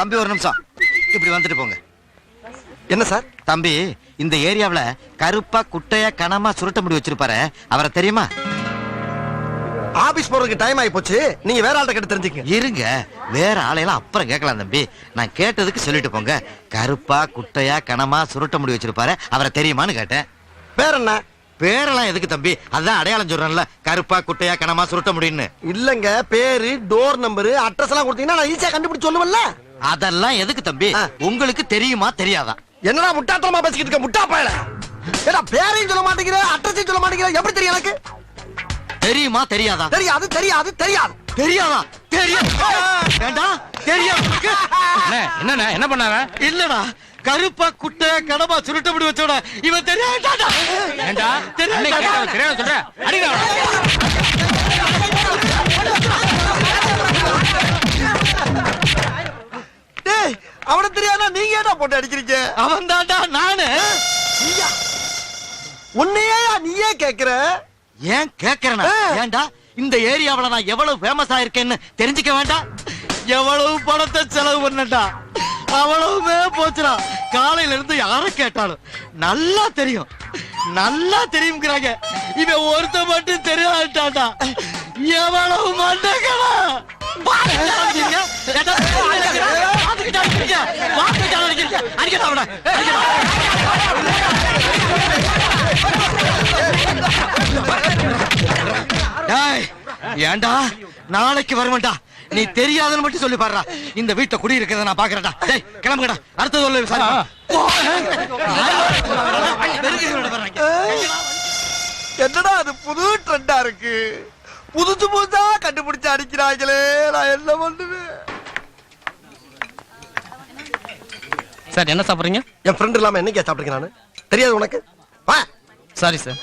தம்பி ஒரு நிமிஷம். இப்படி வந்துட்டு போங்க. என்ன சார்? தம்பி இந்த ஏரியாவுல கருப்பா குட்டையா கனமா சுருட்ட முடி வச்சிருப்பாரு. அவரை தெரியுமா? ஆபீஸ் போறதுக்கு டைம் ஆகி போச்சு நீங்க வேற ஆள்கிட்ட கேட்டு தெரிஞ்சுக்கங்க. இருங்க. வேற ஆளையெல்லாம் அப்புறம் கேட்கலாம் தம்பி. நான் கேட்டதுக்கு சொல்லிட்டு போங்க. கருப்பா குட்டையா கனமா சுருட்ட முடி வச்சிருப்பாரு. அவரை தெரியுமான்னு கேட்டேன். வேற என்ன? பேரெல்லாம் எதுக்கு தம்பி? அதான் அடையாளம் சொல்றேன்ல. கருப்பா குட்டையா கனமா சுருட்ட முடின்னு இல்லங்க. பேரு டோர் நம்பர் அட்ரஸ் எல்லாம் கொடுத்தீங்கன்னா நான் ஈஸியா கண்டுபிடிச்சு சொல்லுவேன்ல. அதெல்லாம் எதுக்கு தம்பி. உங்களுக்கு தெரியுமா தெரியாதா என்னடா முட்டாத்தனமா பேசிக்கிட்டு இருக்க முட்டா பயல ஏடா பேரையும் சொல்ல மாட்டேங்கிற அட்ரஸையும் சொல்ல மாட்டேங்கிற எப்படி தெரியும் எனக்கு தெரியுமா தெரியாதா தெரியாது தெரியாது தெரியாது தெரியாதா தெரியும் வேண்டாம் தெரியும் என்னண்ணே என்ன பண்ணாங்க இல்லடா கருப்பா குட்டை கடமா சுருட்ட முடி வச்சோட இவன் தெரியாதாடா கேட்டவன் தெரியாம சொல்ற அடிங்க ஏடா போட்டு அடிக்கிறீங்க? அவன் தான்டா நானு உன்னையே நீயே கேக்குற? ஏன் கேக்குறேனா. ஏன்டா? இந்த ஏரியாவுல நான் எவ்வளவு ஃபேமஸ் ஆயிருக்கேன்னு தெரிஞ்சுக்க வேண்டாம். எவ்வளவு பணத்தை செலவு பண்ணட்டா அவ்வளவுமே போச்சுடா. காலையில இருந்து யார கேட்டாலும் நல்லா தெரியும். நல்லா தெரியுங்கிறாங்க இவன் ஒருத்த மட்டும் தெரியாட்டாடா எவ்வளவு மண்டகடா அடிக்கடா அவனை ஏன்டா நாளைக்கு வருவேன்டா. நீ தெரியாதுன்னு மட்டும் சொல்லி பாருடா. இந்த வீட்டை குடி இருக்கிறத நான் பாக்குறேன்டா. டேய் கிளம்புங்கடா. அடுத்தது சொல்லு என்னடா அது புது ட்ரெண்டா இருக்கு? புதுசு புதுசா கண்டுபிடிச்சு அடிக்கிறாங்களே நான் என்ன பண்ணுவேன்? சார் என்ன சாப்பிடுறீங்க? என் ஃப்ரெண்ட் இல்லாம என்னைக்கா சாப்பிட்டுருக்கேன் நானு? தெரியாது உனக்கு? வா. Sorry sir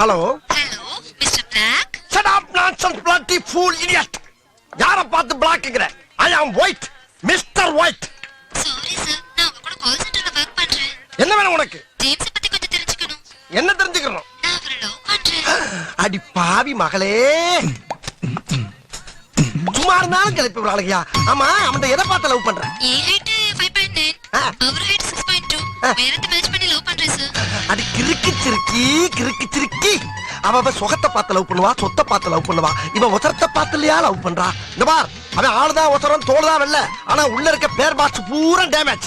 hello hello mister Black shut up nonsense bloody fool idiot. யார பார்த்து பிளாக்குங்கிற I am White mister White sorry sir நான் உங்க கூட கால் சென்டர்ல ஒர்க் பண்றேன். என்ன வேணும் உனக்கு? ஜேம்ஸ் பத்தி கொஞ்சம் தெரிஞ்சுக்கணும். என்ன தெரிஞ்சுக்கணும் நான் அவரை லவ் பண்றேன். அடி பாவி மகளே. சும்மா இருந்தாலும் கிளப்பி விடாளுங்கயா ஆமா அவன் எதை பார்த்து லவ் பண்றேன் அடி கிறுக்கு சிறுக்கி கிறுக்கு சிறுக்கி. அவ அவ சுகத்தை பார்த்து லவ் பண்ணுவா சொத்தை பார்த்து லவ் பண்ணுவா. இவன் ஒசரத்தை பார்த்து இல்லையா லவ் பண்றா? இந்த பார் அவன் ஆளுதான் ஒசரம் தோல் தான் வெல்ல ஆனா உள்ள இருக்க பேர் பாக்ஸ் பூரா டேமேஜ்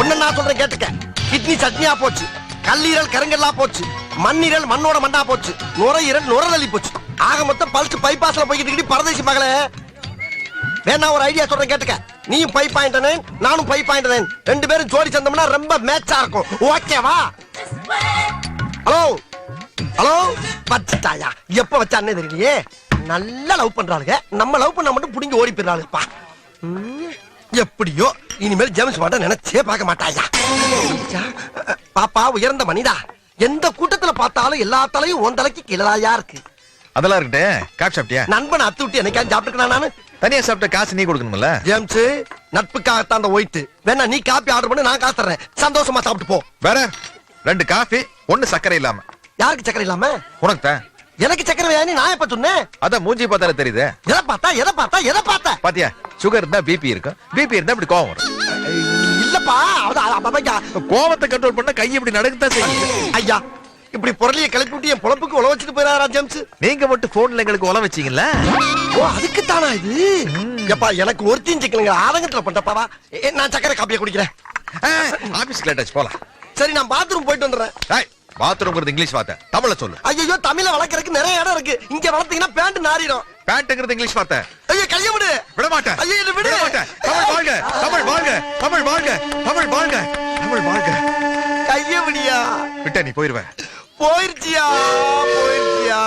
ஒண்ணு நான் சொல்றேன் கேட்டுக்க. கிட்னி சட்னியா போச்சு. கல்லீரல் கருங்கல்லா போச்சு. மண்ணீரல் மண்ணோட மண்ணா போச்சு. நுரையீரல் நுரதள்ளி போச்சு. ஆக மொத்தம் பல்ஸ் பைபாஸ்ல போய்கிட்டு பரதேசி மகளே. வேணா ஒரு ஐடியா சொல்றேன் கேட்டுக்க. நீயும் பை பாயிண்ட் நானும் பை பாயிண்ட் ரெண்டு பேரும் ஜோடி சேர்ந்தோம்னா ரொம்ப மேட்சா இருக்கும். ஓகேவா ஹலோ ஹலோ வச்சுட்டாயா எப்ப வச்சானே தெரியலையே. நல்லா லவ் பண்றாளுங்க. நம்ம லவ் பண்ணா மட்டும் புடிங்கி ஓடி போயிடறாளுப்பா எப்படியோ இனிமேல் ஜேம்ஸ் பாண்ட நினைச்சே பார்க்க மாட்டாயா? பாப்பா உயர்ந்த மனிதா. எந்த கூட்டத்துல பார்த்தாலும் எல்லா தலையும் உன் தலைக்கு கீழதாயா இருக்கு. அதெல்லாம் இருக்கட்டும் காப்பி சாப்பிட்டியா நண்பன் அத்து விட்டு என்னைக்கா சாப்பிட்டுக்கணும் நானு தனியா சாப்பிட்ட காசு நீ கொடுக்கணும்ல ஜேம்ஸ் நட்புக்காகத்தான் அந்த ஒயிட் வேணா நீ காப்பி ஆர்டர் பண்ணி நான் காசு தர்றேன் சந்தோஷமா சாப்பிட்டு போ வேற ரெண்டு காஃபி ஒண்ணு சர்க்கரை இல்லாம யாருக்கு சக்கரை இல்லாம உனக்கு தான் எனக்கு சக்கரை வேணாம் நான் எப்ப சொன்னேன் அதான் மூஞ்சி பார்த்தாலே தெரியுது எதை பார்த்தா எதை பார்த்தா எதை பார்த்தா பாத்தியா சுகர் இருந்தா பிபி இருக்கும் பிபி இருந்தா இப்படி கோவம் வரும் இல்லப்பா கோவத்தை கண்ட்ரோல் பண்ண கை இப்படி நடக்கத்தான் செய்யும் ஐயா இப்படி பொருளைய கிளப்பி விட்டு என் பொழப்புக்கு உழ வச்சுட்டு போயிடாரா ஜேம்ஸ்? நீங்க மட்டும் போன்ல எங்களுக்கு உல வச்சீங்கல்ல? ஓ அதுக்கு தானா இது எப்பா எனக்கு ஒருத்தையும் சிக்கலுங்க ஆதங்கத்துல பண்றப்பாவா ஏ, நான் சக்கரை காப்பியை குடிக்கிறேன். ஆபீஸ்க்கு லேட் ஆச்சு போலாம். சரி நான் பாத்ரூம் போயிட்டு வந்துடுறேன். பாத்ரூம்ங்கிறது இங்கிலீஷ் வார்த்தை. தமிழ்ல சொல்லு. ஐயோ தமிழ வளர்க்கறதுக்கு நிறைய இடம் இருக்கு. இங்க வளர்த்தீங்கன்னா பேண்ட் நாரிடும் பேண்ட்ங்கிறது இங்கிலீஷ் வார்த்தை. ஐயோ கைய விடு. விட மாட்டேன். ஐயோ, என்னை. விட. மாட்டேன். தமிழ் வாழ்க. தமிழ் வாழ்க. தமிழ் வாழ்க. தமிழ் வாழ்க. தமிழ் வாழ்க. கைய விடியா. விட்ட நீ போயிருவேன் போயிருச்சியா? போயிருச்சியா?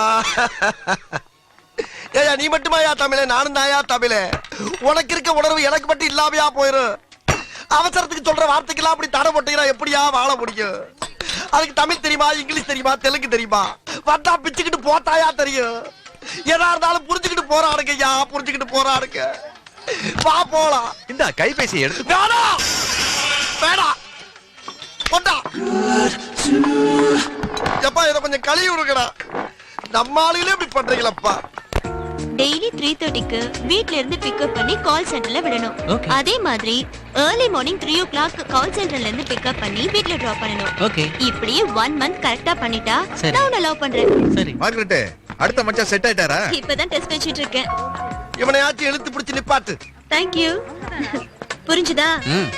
ஏயா நீ மட்டுமாயா தமிழே? நானும் தாயா தமிழே. உனக்கு இருக்க உணர்வு எனக்கு மட்டும் இல்லாமையா போயிரும் அவசரத்துக்கு சொல்ற வார்த்தைக்கெல்லாம் அப்படி தடை போட்டீங்கன்னா எப்படியா வாழ முடியும்? அதுக்கு தமிழ் தெரியுமா இங்கிலீஷ் தெரியுமா தெலுங்கு தெரியுமா? வட்டா பிச்சுக்கிட்டு போட்டாயா தெரியும்? எதா இருந்தாலும் புரிஞ்சுக்கிட்டு போறானுங்க ஐயா புரிஞ்சுக்கிட்டு போறானுங்க. வா போலாம். இந்த கைபேசியை எடுத்து வேணாம். வேணாம். கொண்டா. எப்பா இதை கொஞ்சம் கழுவி விடுங்கடா. நம்ம ஆளுகளே இப்படி பண்றீங்களப்பா. டெய்லி த்ரீ தேர்ட்டிக்கு வீட்ல இருந்து பிக்கப் பண்ணி கால் சென்டர்ல விடணும். Okay. அதே மாதிரி early morning three o'clock call சென்டர்ல இருந்து பிக்கப் பண்ணி வீட்ல டிராப் பண்ணணும். ஓகே இப்படியே ஒன் மந்த் கரெக்டா பண்ணிட்டா சரி. நான் உன்னை லவ் பண்றேன். சரி. மார்கரெட் அடுத்த மச்சான் செட் ஆயிட்டாரா? இப்பதான் டெஸ்ட் வச்சிட்டு இருக்கேன். இவனையாச்சும் இழுத்து பிடிச்சு நிப்பாட்டு. தேங்க்யூ புரிஞ்சுதா? ம்.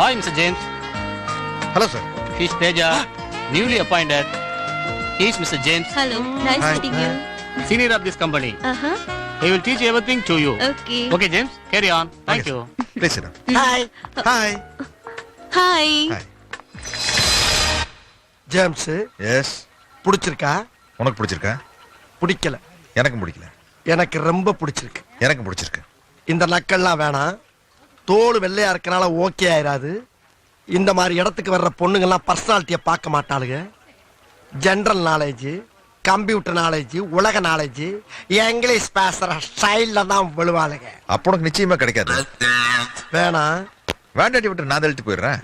Hi mister James hello sir he's Teja newly appointed he's mister James hello nice Hi. Meeting you senior of this company Aha he will teach everything to you. Okay okay james carry on. Thank you please hi hi hi hi James yes பிடிச்சிருக்கா? உனக்கு பிடிச்சிருக்கா? பிடிக்கல. எனக்கும் பிடிக்கல. எனக்கு ரொம்ப பிடிச்சிருக்கு. எனக்கும் பிடிச்சிருக்கு. இந்த நக்கல்லாம் வேணாம். தோல் வெள்ளையா இருக்கனால ஓகே ஆயிராது. இந்த மாதிரி இடத்துக்கு வர்ற பொண்ணுங்கெல்லாம் பர்சனாலிட்டியை பார்க்க மாட்டாளுங்க. ஜெனரல் நாலேஜ் கம்ப்யூட்டர் நாலேஜ் உலக நாலேஜ் இங்கிலீஷ் பேசுற ஸ்டைல்ல தான் விழுவாளுங்க. அப்போ உனக்கு நிச்சயமா கிடைக்காது. வேணாம் வேண்டாட்டி விட்டு நான் தள்ளிட்டு போயிடுறேன்.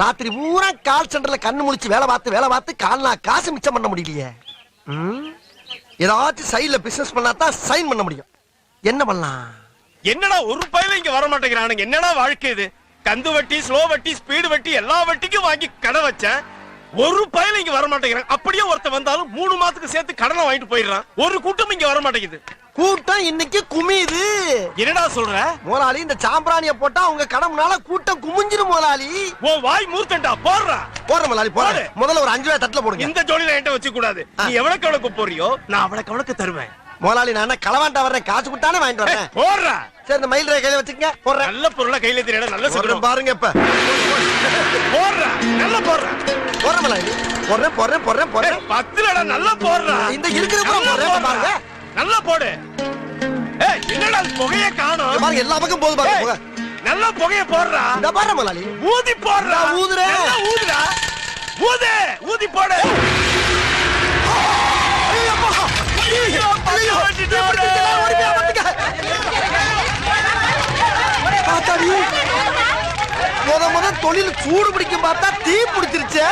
ராத்திரி பூரா கால் சென்டர்ல கண்ணு முழிச்சு வேலை பார்த்து வேலை பார்த்து கால்னா காசு மிச்சம் பண்ண முடியலையே. ம்? ஏதாச்சும் சைடுல பிசினஸ் பண்ணா தான் சைன் பண்ண முடியும். என்ன பண்ணலாம்? என்னடா ஒரு பயில இங்க வர மாட்டேங்கிறானுங்க. என்னடா வாழ்க்கை இது? கந்து வட்டி ஸ்லோ வட்டி ஸ்பீடு வட்டி எல்லா வட்டிக்கும் வாங்கி கடை வச்சேன். ஒரு பையில இங்க வர மாட்டேங்கிறான் அப்படியே ஒருத்த வந்தாலும் மூணு மாசத்துக்கு சேர்த்து கடனை வாங்கிட்டு போயிடுறான். ஒரு கூட்டம் இங்க வர மாட்டேங்குது. கூட்டம் இன்னைக்கு குமியுது என்னடா சொல்ற? முதலாளி இந்த சாம்பிராணிய போட்டா உங்க கடை முன்னால கூட்டம் குமிஞ்சிரும் முதலாளி. உன் வாய் மூர்த்தண்டா போடுறா. போற முதலாளி போற போடு. முதல்ல ஒரு அஞ்சு ரூபாய் தட்டுல போடுங்க. இந்த ஜோடியில என்கிட்ட வச்சு கூடாது நீ எவ்வளவுக்கு எவ்வளவுக்கு போறியோ நான் அவ்வளவுக்கு எவ்வளவுக்கு தருவேன். முதலாளி நான் களவாண்டா வர்றேன்? காசு கொடுத்தானே வாங்கிட்டு வரேன் போடுறா. சரி இந்த மயில் கையில வச்சுக்கங்க. போடுறேன். நல்ல பொருளை கையில தெரியல நல்ல போடுறேன் சொல்றேன் பாருங்க இப்ப. போடுறா நல்ல போடுறா. போடுறேன் முதலாளி. போடுறேன் போடுறேன் போடுறேன் போடுறேன். பத்துலடா நல்லா போடுறா. இந்த இருக்கிற போடுறேன். பாருங்க. நல்லா போடு. ஏய் என்னடா புகைய காணோம்? பாருங்க எல்லா பக்கம் போகுது பாருங்க போக. நல்லா புகைய போடுறா. இந்த பாருங்க முதலாளி. ஊதி போடுறா. ஊதுறேன். நல்லா ஊதுடா. ஊது ஊதி போடு. முத முத தொழில் சூடு பிடிக்கும் பார்த்தா தீ பிடிச்சிருச்சே.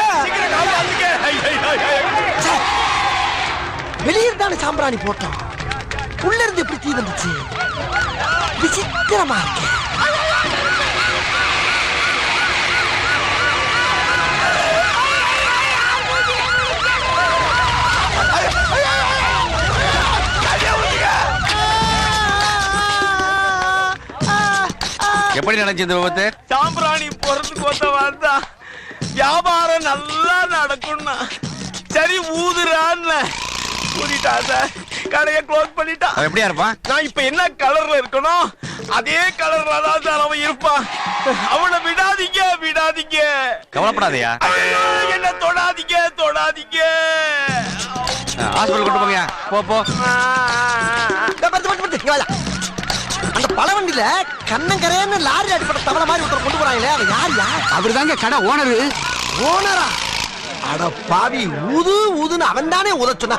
வெளியே தானே சாம்பிராணி போட்டோம். உள்ள இருந்து எப்படி தீ வந்துச்சு? விசித்திரமா இருக்கு. எப்படி நடந்துச்சு இந்த விபத்து? சாம்பிராணி போறதுக்கு வந்த வந்தா வியாபாரம் நல்லா நடக்கும்னா. சரி ஊதுறான்னு. ஊதிட்டான் சார் கடையை க்ளோஸ் பண்ணிட்டான் அவன் எப்படியா இருப்பான்? நான் இப்ப என்ன கலர்ல இருக்கணும் அதே கலர்ல தான் சார் அவன் இருப்பான். அவனை விடாதீங்க விடாதீங்க. கவலைப்படாதயா. என்ன தொடாதீங்க தொடாதீங்க. ஹாஸ்பிட்டல் கொண்டு போங்க போ போ. அந்த பழவண்டியில கண்ணங்கரேன்னு லாரி அடிப்பட்ட தவளை மாதிரி ஒருத்தர் கொண்டு போறாங்களே அவன் யார் யார்? அவர்தாங்க கடை ஓனரு. ஓனரா? அட பாவி ஊது ஊதுன்னு அவன் தானே உத சொன்னா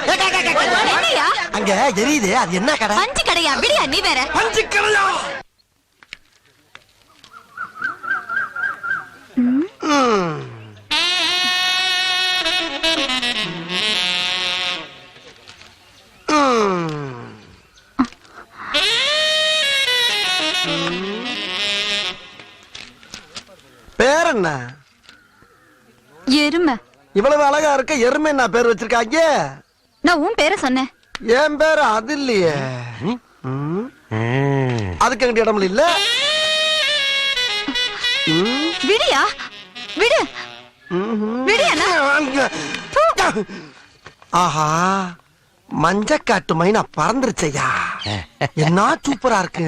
அங்க எரியுது அது என்ன கடை? பஞ்சு கடையா? விடியா நீ வேற. பஞ்சு கடையா. ம். இவ்வளவு அழகா இருக்க எருமை என்ன பேர் வச்சிருக்காங்க? நான் உன் பேரை சொன்னேன். என் பேர் அது இல்லையே. அதுக்கு எங்கிட்ட இடம் இல்ல. விடியா? விடு. ஆஹா மஞ்சக்காட்டு மைனா பறந்துருச்சையா. என்ன சூப்பரா இருக்கு.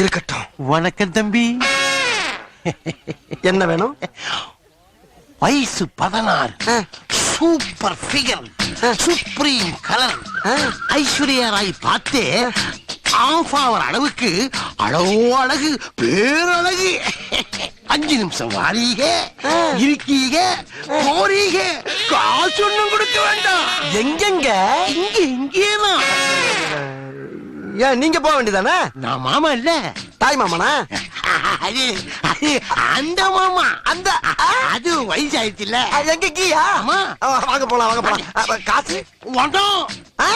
இருக்கட்டும். வணக்கம் தம்பி. என்ன வேணும்? வயசு பதினாறு. Super figure supreme colour. Aishwarya Rai பார்த்தே ஆஃப் ஆவர் அளவுக்கு அழகோ அழகு பேரழகு. அஞ்சு நிமிஷம் வாரீக இருக்கீக போறீக. காசு ஒண்ணும் கொடுக்க வேண்டாம். எங்கெங்க? இங்க இங்கேதான் ஏன் நீங்க போக வேண்டியதானே? நான் மாமா இல்ல. தாய் மாமனா? அது அது அந்த மாமா. அந்த அது வயசாயிடுச்சுல்ல. ஆ, எங்க கீயா? வாங்க போலாம் வாங்க போலாம். காசு? ஆ?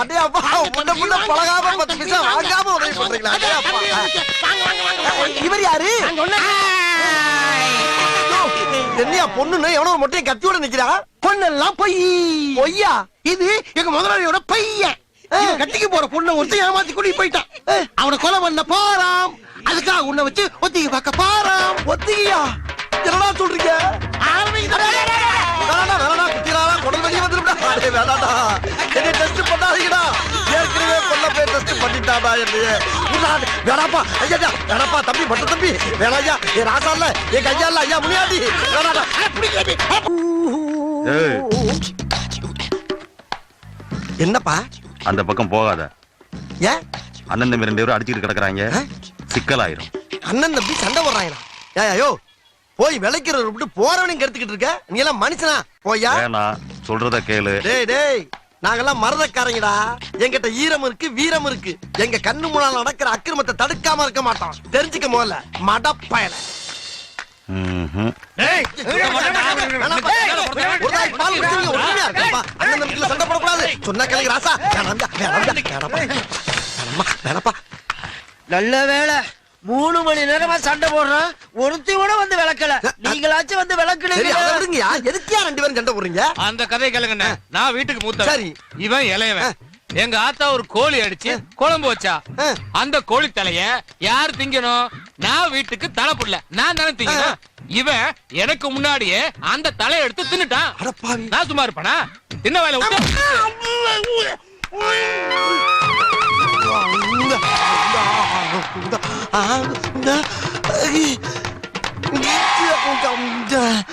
அடே அப்பா முன்ன முன்ன பழகாம பத்து பைசா வாங்காம உதவி பண்றீங்களா. இவர் யாரு? என்னையா பொண்ணுன்னு எவனோ மொட்டையை கத்தியோட நிக்கிறா? பொண்ணெல்லாம் பொய். பொய்யா? இது எங்க முதலாளியோட பையன். கட்டிக்கு போற பொண்ணை ஒருத்தன் ஏமாத்தி கூட்டிட்டு போயிட்டான் அவனை கொலை பண்ண போறான் அதுக்காக உன்னை வச்சு ஒத்திகை பார்க்க போறான் ஒத்திகையா? என்னடா சொல்றீங்க? தம்பி பட்ட தம்பி. வேணா ஐயா. என் ராசா இல்ல. என் கையா இல்ல. ஐயா ஏய். என்னப்பா? அந்த பக்கம் போகாத. ஏன் அண்ணன் தம்பி ரெண்டு பேரும் அடிச்சுட்டு கிடக்குறாங்க? சிக்கலாயிரும். அண்ணன் தம்பி சண்டை போடுறாங்களா ஏய் ஐயோ போய் விளைக்கிறத விட்டு போறவனையும் கெடுத்துக்கிட்டு இருக்க? நீ எல்லாம் மனுஷனா? போயா வேணாம் சொல்றத கேளு. டேய் டேய் நாங்கெல்லாம் மரதக்காரங்கடா. எங்கிட்ட ஈரம் இருக்கு வீரம் இருக்கு. எங்க கண்ணு முன்னால நடக்கிற அக்கிரமத்தை தடுக்காம இருக்க மாட்டோம். தெரிஞ்சுக்க முதல்ல மடப்பயல. சண்டை போடக்கூடாது. சொன்னா கேளுங்க ராசா. வேணாம்டா, நல்ல வேளை மூணு மணி நேரமா சண்டை போடுறோம் ஒருத்தி கூட வந்து விளக்கல நீங்களாச்சும் வந்து சரி, விளக்குனீங்க அதை விடுங்கய்யா. எதுக்குய்யா ரெண்டு பேரும் சண்டை போடுறீங்க? அந்த கதையை கேளுங்கண்ணே நான் வீட்டுக்கு மூத்த சரி. இவன் இளையவன் எங்க ஆத்தா ஒரு கோழி அடிச்சு குழம்பு வச்சா. அந்த கோழி தலைய யார் திங்கணும்? நான் வீட்டுக்கு தலை புடல. நான் தானே திங்கணும்? இவன் எனக்கு முன்னாடியே அந்த தலையை எடுத்து தின்னுட்டான். நான் சும்மா இருப்பானா? தின்ன வேலை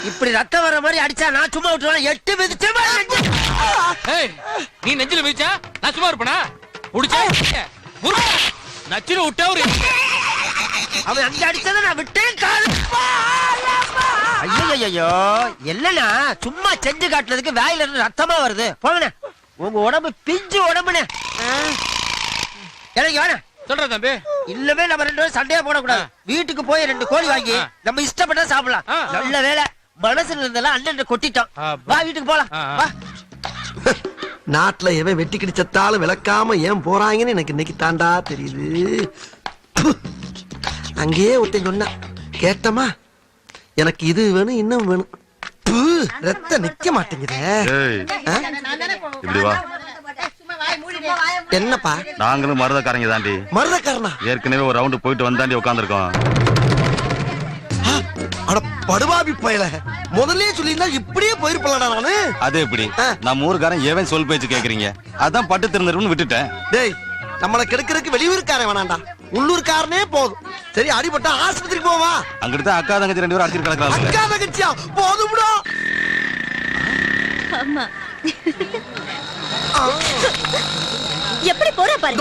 இப்படி ரத்தம் வர மாதிரி அடிச்சா நான் சும்மா விட்டுருவேன்? எட்டு மிதிச்சு நீ நெஞ்சில மிதிச்சா நான் சும்மா இருப்பனா? முறுக்கு. நச்சுன்னு விட்டா ஒரு அவன் அங்க அடிச்சதை நான் விட்டேன் கால். ஐயோ இல்லண்ணா சும்மா செஞ்சு காட்டுறதுக்கு வாயில இருந்து ரத்தமா வருது. போங்கண்ணே. உங்க உடம்பு பிஞ்சு உடம்புண்ணே. எனக்கு வேணாம் சொல்ற தம்பி. இல்லவே நம்ம ரெண்டு பேரும் சண்டையா போடக்கூடாது. வீட்டுக்கு போய் ரெண்டு கோழி வாங்கி. நம்ம இஷ்டப்பட்டா சாப்பிடலாம். நல்ல வேலை. மனசுல இருந்தெல்லாம் அண்ணன் கொட்டிட்டோம் வா வீட்டுக்கு போலாம். வா. நாட்டுல எவன் வெட்டி கிடிச்சத்தாலும் விளக்காம ஏன் போறாங்கன்னு எனக்கு இன்னைக்கு தாண்டா தெரியுது. அங்கேயே ஒருத்தன் சொன்னான் கேட்டமா எனக்கு இது வேணும் இன்னும் வேணும். ப்பு, ரத்தம் நிக்க மாட்டேங்குதே? இப்படி வா. என்னப்பா? நாங்களும் மருதக்காரங்க தாண்டி. மருதக்காரனா? ஏற்கனவே ஒரு ரவுண்டு போயிட்டு வந்தாண்டி உட்காந்துருக்கோம் படுபாவி பயல. முதல்லயே சொல்லியிருந்தா இப்படியே போயிருப்பலடா நானு. அது எப்படி? ஆ. நம்ம ஊருக்காரன் ஏவன் சொல் பேச்சு கேக்குறீங்க. அதான் பட்டு திருந்தருன்னு விட்டுட்டேன். டேய் நம்மள கெடுக்கிறதுக்கு வெளியூர்காரன் வேணாண்டா. உள்ளூர்காரனே போதும். சரி அடிபட்டா ஆஸ்பத்திரிக்கு போவா அங்கிட்டு தான் அக்கா தங்கச்சி ரெண்டு பேரும் அடிச்சிட்டு கிடக்குறாங்க அக்கா தங்கச்சியா? போதும்டா ஆமா எப்படி போற பாரு.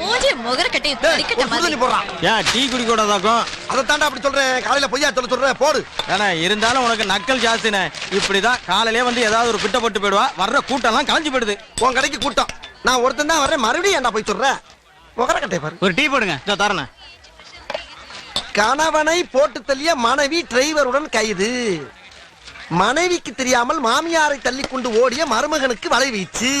மூஞ்சி முகர கட்டி அடிக்கட்ட மாதிரி. ஏன் டீ குடி கூடாதாக்கும் அதை தாண்டா அப்படி சொல்றேன் காலையில பொய்யா சொல்ல சொல்றேன் போடு. ஏன்னா இருந்தாலும் உனக்கு நக்கல் ஜாஸ்தினே. இப்படிதான் காலையிலே வந்து ஏதாவது ஒரு பிட்ட போட்டு போயிடுவா. வர்ற கூட்டம்லாம் கலைஞ்சு போயிடுது. உன் கடைக்கு கூட்டம். நான் ஒருத்தன் தான் வரேன் மறுபடியும் ஏன்டா போய் சொல்ற? முகர கட்டை பாரு. ஒரு டீ போடுங்க. இதோ தரேன் கணவனை போட்டு தள்ளிய மனைவி டிரைவருடன் கைது. மனைவிக்கு தெரியாமல் மாமியாரை தள்ளி கொண்டு ஓடிய மருமகனுக்கு வலை வீச்சு.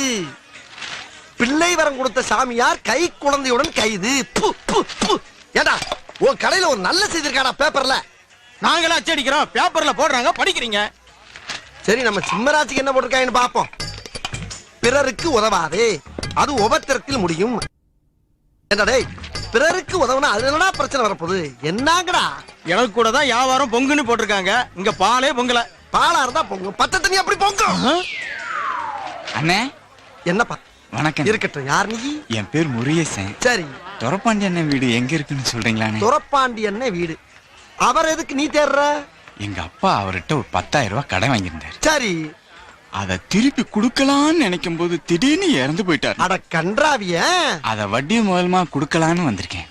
பிள்ளை வரம் கொடுத்த சாமியார் கை குழந்தையுடன் கைது. பு, பு, பு. ஏண்டா உன் கடையில ஒரு நல்ல செய்தி இருக்காடா பேப்பர்ல? நாங்களும் அச்சடிக்கிறோம். பேப்பர்ல போடுறாங்க படிக்கிறீங்க. சரி நம்ம சிம்மராஜுக்கு என்ன போட்டிருக்காங்கன்னு பாப்போம் பிறருக்கு உதவாதே. அது உபத்திரத்தில் முடியும். என்ன டேய் பிறருக்கு உதவுனா அதுல என்னடா பிரச்சனை வரப்போகுது? என்னங்கடா? எனக்கு கூட தான் வியாபாரம் பொங்குன்னு போட்டிருக்காங்க. இங்க பாலே பொங்கல. பாலா இருந்தா பொங்கும். பச்சை தண்ணி அப்படி பொங்கும். அண்ணே. என்னப்பா? வணக்கம். இருக்கட்டும். யார் நீ? என் பேர் முருகேசன். சரி. துரப்பாண்டி அண்ணன் வீடு எங்க இருக்குன்னு சொல்றீங்களாண்ணே? துரப்பாண்டி என்ன வீடு. அவர் எதுக்கு நீ தேடுற? எங்க அப்பா அவர்கிட்ட ஒரு பத்தாயிரம் ரூபாய் கடன் வாங்கியிருந்தாரு. சரி. அதை திருப்பி கொடுக்கலான்னு நினைக்கும் போது திடீர்னு இறந்து போயிட்டாரு. அட கன்றாவிய. அதை வட்டி முதலமா கொடுக்கலான்னு வந்திருக்கேன்.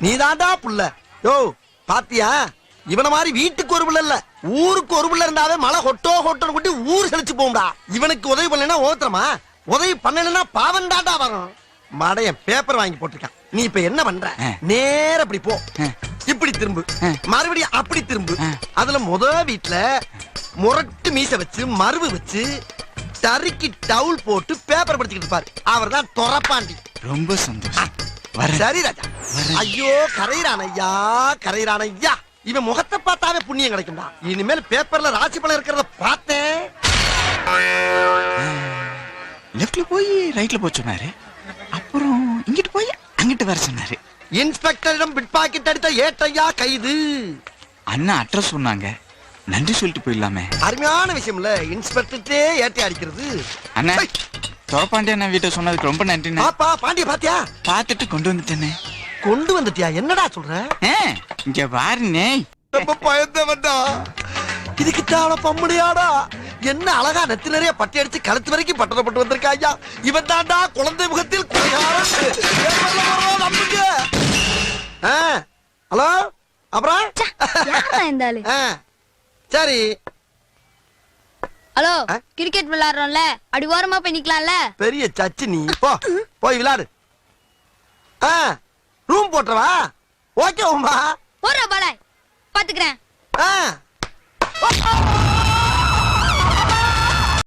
நீ புள்ள. யோ பாத்தியா? இவன மாதிரி வீட்டுக்கு ஒரு பிள்ளை இல்ல. ஊருக்கு ஒரு பிள்ளை இருந்தாவே மழை கொட்டோ கொட்டோன்னு கொட்டி ஊர் செழிச்சு போகும்டா. இவனுக்கு உதவி பண்ணலைன்னா ஓத்துறமா உதவி பண்ணலைன்னா பாவம் தாண்டா வரும். மடையன் பேப்பர் வாங்கி போட்டிருக்கான். நீ இப்ப என்ன பண்ற. நேர இப்படி போ. இப்படி திரும்பு. மறுபடியும் அப்படி திரும்பு. அதுல முத வீட்ல முரட்டு மீச வச்சு மருவு வச்சு டறுக்கி டவுல் போட்டு பேப்பர் படிச்சுக்கிட்டு இருப்பாரு. அவர் தான் தொரப்பாண்டி. ரொம்ப சந்தோஷம். சரி ராஜா. ஐயோ கரையிறான் ஐயா கரையிறான் ஐயா. இவன் முகத்தை பார்த்தாவே புண்ணியம் கிடைக்கும்டா. இனிமேல் பேப்பர்ல ராசி பலன் இருக்கிறத பார்த்தேன். லெஃப்ட்ல போய் ரைட்ல போய் சொன்னாரு. அப்புறம் இங்கிட்டு போய் அங்கிட்டு வர சொன்னாரு. இன்ஸ்பெக்டரிடம் பிட் பாக்கெட் அடித்த ஏட்டையா கைது. அண்ணா அட்ரஸ் சொன்னாங்க. நன்றி சொல்லிட்டு போயிடலாமே. அருமையான விஷயம்ல இன்ஸ்பெக்டர்ட்டே ஏட்டை அடிக்கிறது. அண்ணா ஹை, துறப்பாண்டி அண்ணா வீட்டை சொன்னதுக்கு ரொம்ப நன்றிண்ணே. பாப்பா பாண்டிய பாத்தியா? பார்த்துட்டு கொண்டு வந்துட்டேனே. கொண்டு வந்துட்டியா? என்னடா சொல்ற? இங்க பாருண்ணே ரொம்ப பயந்தவன்டா. இதுக்கு தான பம்முடியாடா என்ன அழகா நெத்தி நிறைய பட்டி அடிச்சு கழுத்து வரைக்கும் பட்டணப்பட்டு வந்திருக்கா ஐயா? இவன் தாண்டா குழந்தை முகத்தில் ஹலோ? அப்புறம்? சரி. ஹலோ? கிரிக்கெட் விளையாடுறோம்ல. அடி ஓரமா போய் நிக்கலாம்ல? பெரிய சச்சு நீ. போ போய் விளையாடு. ஆ ரூம் போட்டுறவா? ஓகே உமா. போற பால. பாத்துக்கிறேன். ஆ.